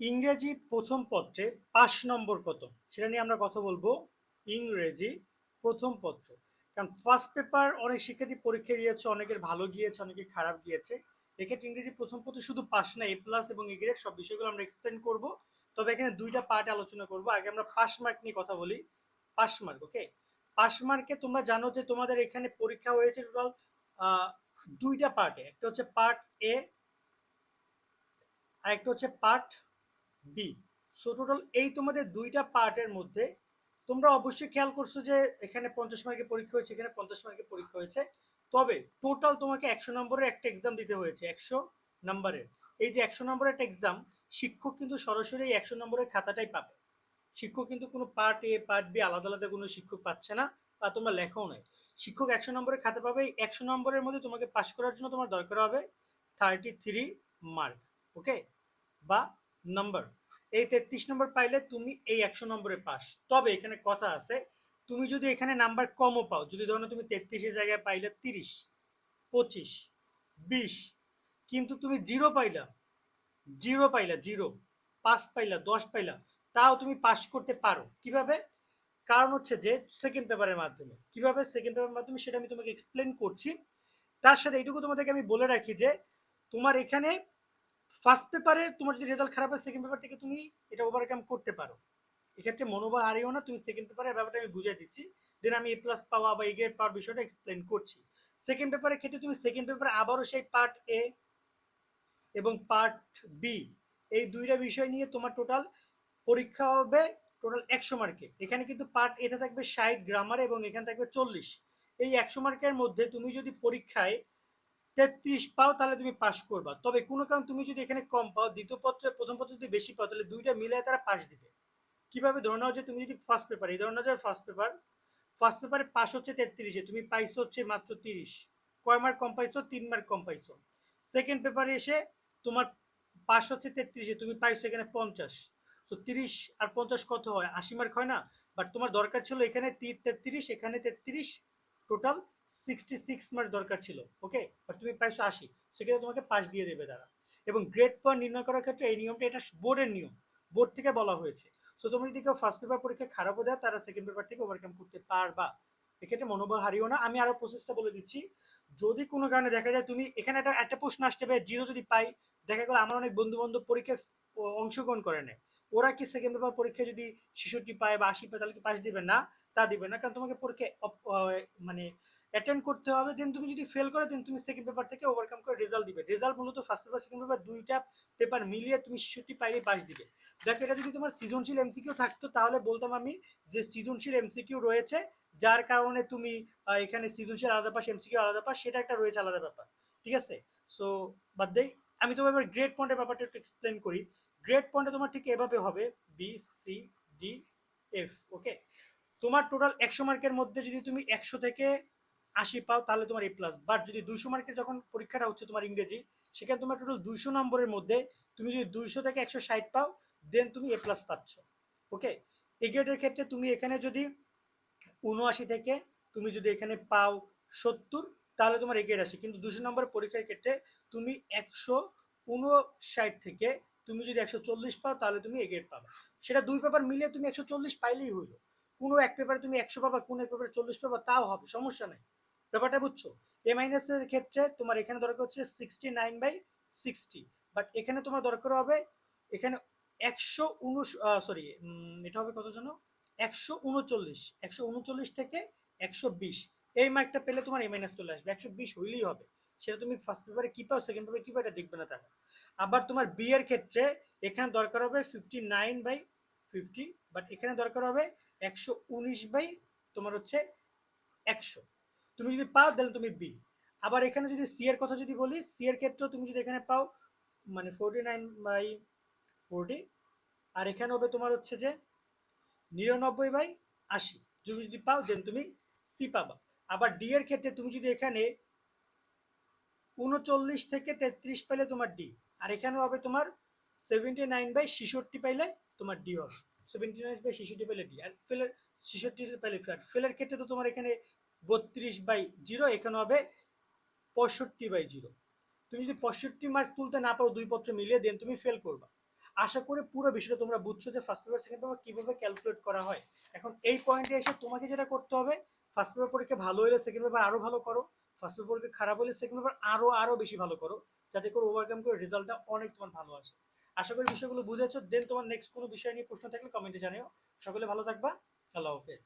ইংরেজি প্রথম পত্রে পাঁচ নম্বর কত? সেটা নিয়ে আমরা কথা বলব ইংরেজি প্রথম পত্র। কারণ ফার্স্ট পেপার অনেক শিক্ষার্থী পরীক্ষা দিয়েছে, অনেকের ভালো গিয়েছে অনেকের খারাপ গিয়েছে। এক্ষেত্রে ইংরেজি প্রথম পত্র শুধু পাস না এ প্লাস এবং এ গ্রেড সব বিষয়গুলো আমরা এক্সপ্লেন করব। তবে এখানে দুইটা পার্ট আলোচনা করব। আগে আমরা পাস মার্ক নিয়ে কথা বলি। পাস মার্ক ওকে পাস মার্কে তোমরা জানো যে তোমাদের এখানে পরীক্ষা হয়েছে টোটাল দুইটা পার্টে একটা হচ্ছে পার্ট এ আর একটা হচ্ছে পার্ট বি সো টোটাল এই তোমাদের দুইটা পার্টের মধ্যে তোমরা অবশ্যই খেয়াল করছ যে এখানে পঞ্চাশ মার্কের পরীক্ষা হয়েছে, এখানে পঞ্চাশ মার্কের পরীক্ষা হয়েছে। তবে টোটাল তোমাকে একশো নম্বরের একটা এক্সাম দিতে হয়েছে, একশো নম্বরের। এই যে একশো নম্বরের একটা এক্সাম শিক্ষক কিন্তু সরাসরি একশো নম্বরের খাতাটাই পাবে। শিক্ষক কিন্তু কোনো পার্ট এ পার্ট বি আলাদা আলাদা কোনো শিক্ষক পাচ্ছে না বা তোমরা লেখাও নাই। শিক্ষক একশো নম্বরের খাতা পাবে, এই একশো নম্বরের মধ্যে তোমাকে পাস করার জন্য তোমার দরকার হবে থার্টি থ্রি মার্ক ওকে বা নাম্বার এই তেত্রিশ নম্বর পাইলে তুমি এই একশো নম্বরে পাস তবে এখানে কথা আছে, তুমি যদি এখানে নাম্বার কমও পাও, যদি ধরো তুমি তেত্রিশের জায়গায় পাইলে তিরিশ, পঁচিশ, বিশ, কিন্তু তুমি জিরো পাইলা জিরো পাইলা জিরো পাঁচ পাইলা, দশ পাইলা, তাও তুমি পাস করতে পারো। কীভাবে? কারণ হচ্ছে যে সেকেন্ড পেপারের মাধ্যমে। কীভাবে সেকেন্ড পেপারের মাধ্যমে সেটা আমি তোমাকে এক্সপ্লেন করছি। তার সাথে এইটুকু তোমাদেরকে আমি বলে রাখি যে তোমার এখানে ফার্স্ট পেপারে তোমার যদি রেজাল্ট খারাপ হয় সেকেন্ড পেপার থেকে তুমি এটা ওভারকাম করতে পারো। এক্ষেত্রে মনোবল হারিও না, তুমি সেকেন্ড পেপারের ব্যাপারটা আমি বুঝিয়ে দিচ্ছি। দেন আমি এ প্লাস পাওয়া বা এ গ্রেড পাওয়ার বিষয়টা এক্সপ্লেন করছি। সেকেন্ড পেপারের ক্ষেত্রে তুমি সেকেন্ড পেপারে আবারও সেই পার্ট এ এবং পার্ট বি এই দুইটা বিষয় নিয়ে তোমার টোটাল পরীক্ষা হবে টোটাল একশো মার্কে এখানে কিন্তু পার্ট এতে থাকবে ষাট গ্রামার এবং এখানে থাকবে চল্লিশ। এই একশো মার্কের মধ্যে তুমি যদি পরীক্ষায় তেত্রিশ পাও তাহলে তুমি পাস করবা। তবে কোনো কারণ তুমি যদি এখানে কম পাও, দ্বিতীয় পত্রে, প্রথম পত্র যদি বেশি পাও, তাহলে দুইটা মিলে তারা পাস দিবে। কীভাবে? ধরে নাও যে তুমি যদি ফার্স্ট পেপার এই ধরে নাও যে ফার্স্ট পেপার ফার্স্ট পেপারে পাস হচ্ছে তেত্রিশে, তুমি পাইছো হচ্ছে মাত্র তিরিশ। কয় মার্ক কম পাইছো? তিন মার্ক কম পাইছো। সেকেন্ড পেপারে এসে তোমার পাস হচ্ছে তেত্রিশে, তুমি পাইছো এখানে পঞ্চাশ। তো তিরিশ আর পঞ্চাশ কত হয়? আশি মার্ক হয় না? বাট তোমার দরকার ছিল এখানে তেত্রিশ এখানে তেত্রিশ টোটাল সিক্সটি সিক্স মার্ক দরকার ছিল ওকে বাট তুমি পাইছো আশি, সেক্ষেত্রে তোমাকে পাশ দিয়ে দেবে তারা। এবং গ্রেড পয়েন্ট নির্ণয় করার ক্ষেত্রে এই নিয়মটা, এটা বোর্ডের নিয়ম। বোর্ড থেকে বলা হয়েছে। সো তুমি যদি কেউ ফার্স্ট পেপার পরীক্ষা খারাপও দেয়, তারা সেকেন্ড পেপার থেকে ওভারকাম করতে পারবা। এক্ষেত্রে মনোবল হারিও না। আমি আরও প্রসেসটা বলে দিচ্ছি। যদি কোনো কারণে দেখা যায় তুমি, এখানে একটা একটা প্রশ্ন আসতে পারে জিরো যদি পাই, দেখা গেলো আমার অনেক বন্ধু বান্ধব পরীক্ষায় অংশগ্রহণ করে নেয়। ওরা কি সেকেন্ড পেপার পরীক্ষা যদি শিশুটি পায় বা আশি পায়, তাহলে কি পাশ দিবে না? তা দিবে না, কারণ তোমাকে পরীক্ষা মানে অ্যাটেন্ড করতে হবে দেন তুমি যদি ফেল করো দেন তুমি সেকেন্ড পেপার থেকে ওভারকাম করে রেজাল্ট দিবে। রেজাল্ট মূলত ফার্স্ট পেপার সেকেন্ড পেপার দুইটা পেপার মিলিয়ে তুমি ছেষট্টি পাইলে পাস দিবে। দেখো, এটা যদি তোমার সৃজনশীল এমসিকিউ থাকতো, তাহলে বলতাম আমি যে সৃজনশীল এমসিকিউ রয়েছে, যার কারণে তুমি এখানে সৃজনশীল আলাদা পাস এমসিকিউ আলাদা পাস সেটা একটা রয়েছে আলাদা ব্যাপার। ঠিক আছে? সো বাদ দেই, আমি তোমার এবার গ্রেড পয়েন্টের ব্যাপারটা একটু এক্সপ্লেন করি। গ্রেড পয়েন্টে তোমার ঠিক এভাবে হবে B C D F okay তোমার টোটাল একশো মার্কের মধ্যে যদি তুমি একশো থেকে আশি পাও, তাহলে তোমার এ প্লাস বাট যদি দুইশো মার্কের যখন পরীক্ষাটা হচ্ছে তোমার ইংরেজি, সেখানে তোমার টোটাল দুইশো নম্বরের মধ্যে তুমি যদি দুইশো থেকে একশো ষাট পাও দেন তুমি এ প্লাস পাচ্ছ। ওকে এ গ্রেডের ক্ষেত্রে তুমি এখানে যদি উনআশি থেকে তুমি যদি এখানে পাও সত্তর, তাহলে তোমার এ গ্রেড আসে। কিন্তু দুশো নম্বরের পরীক্ষার ক্ষেত্রে তুমি একশো উনষাট থেকে তুমি যদি একশো চল্লিশ পাও, তাহলে তুমি এ গ্রেড পাবে। সেটা দুই পেপার মিলিয়ে তুমি একশো চল্লিশ পাইলেই হইল। কোনো এক পেপারে তুমি একশো পাবা কোনো এক পেপারে চল্লিশ পাবা তাও হবে, সমস্যা নেই। ব্যাপারটা বুঝছ? এ মাইনাসের ক্ষেত্রে তোমার এখানে দরকার হচ্ছে sixty nine by sixty but এখানে তোমার দরকার হবে, এখানে একশো উনশ সরি এটা হবে কত জন্য একশো উনচল্লিশ একশো উনচল্লিশ থেকে একশো বিশ। এই মার্কটা পেলে তোমার এ মাইনাস চলে আসবে, একশো বিশ হইলেই হবে। সেটা তুমি ফার্স্ট পেপারে কি পাও সেকেন্ড পেপারে কি পাও, এটা দেখবে না তারা। আবার তোমার বি এর ক্ষেত্রে এখানে দরকার হবে fifty nine by fifty but এখানে দরকার হবে একশো উনিশ বাই তোমার হচ্ছে একশো। তুমি যদি পাও তাহলে তুমি বি। আবার এখানে যদি সি এর কথা যদি বলি, সি এর ক্ষেত্রেও তুমি যদি এখানে পাও মানে ফোরটি নাইন বাই ফোরটি আর এখানে হবে তোমার হচ্ছে যে নিরানব্বই বাই আশি। তুমি যদি পাও দেন তুমি সি পাবা। আবার ডি এর ক্ষেত্রে তুমি যদি এখানে উনচল্লিশ থেকে তেত্রিশ পাইলে তোমার ডি, আর এখানে হবে তোমার সেভেন্টি নাইন বাই ছেষট্টি পাইলে তোমার ডি হবে। সেভেন্টি নাইন বাই ডি আর ফেলের ফেলের ক্ষেত্রে তো তোমার এখানে বত্রিশ বাই জিরো এখানে হবে পঁয়ষট্টি বাই জিরো তুমি যদি পঁয়ষট্টি মার্ক তুলতে না পারো দুই পত্র মিলিয়ে দেন তুমি ফেল করবা। আশা করি পুরো বিষয়টা তোমরা বুঝছ যে ফার্স্ট পেপার সেকেন্ড পেপার কীভাবে ক্যালকুলেট করা হয়। এখন এই পয়েন্টে এসে তোমাকে যেটা করতে হবে ফার্স্ট পেপার পরীক্ষা ভালো হলে সেকেন্ড পেপার আরও ভালো করো ফার্স্ট পেপার পরীক্ষা খারাপ হলে সেকেন্ড পেপার আরও আরও বেশি ভালো করো, যাতে করে ওভারকাম করে রেজাল্টটা অনেক তোমার ভালো আসে। আশা করি বিষয়গুলো বুঝেছ। দেন তোমার নেক্সট কোনো বিষয় নিয়ে প্রশ্ন থাকলে কমেন্টে জানিও। সকলে ভালো থাকবা। আল্লাহ হাফেজ।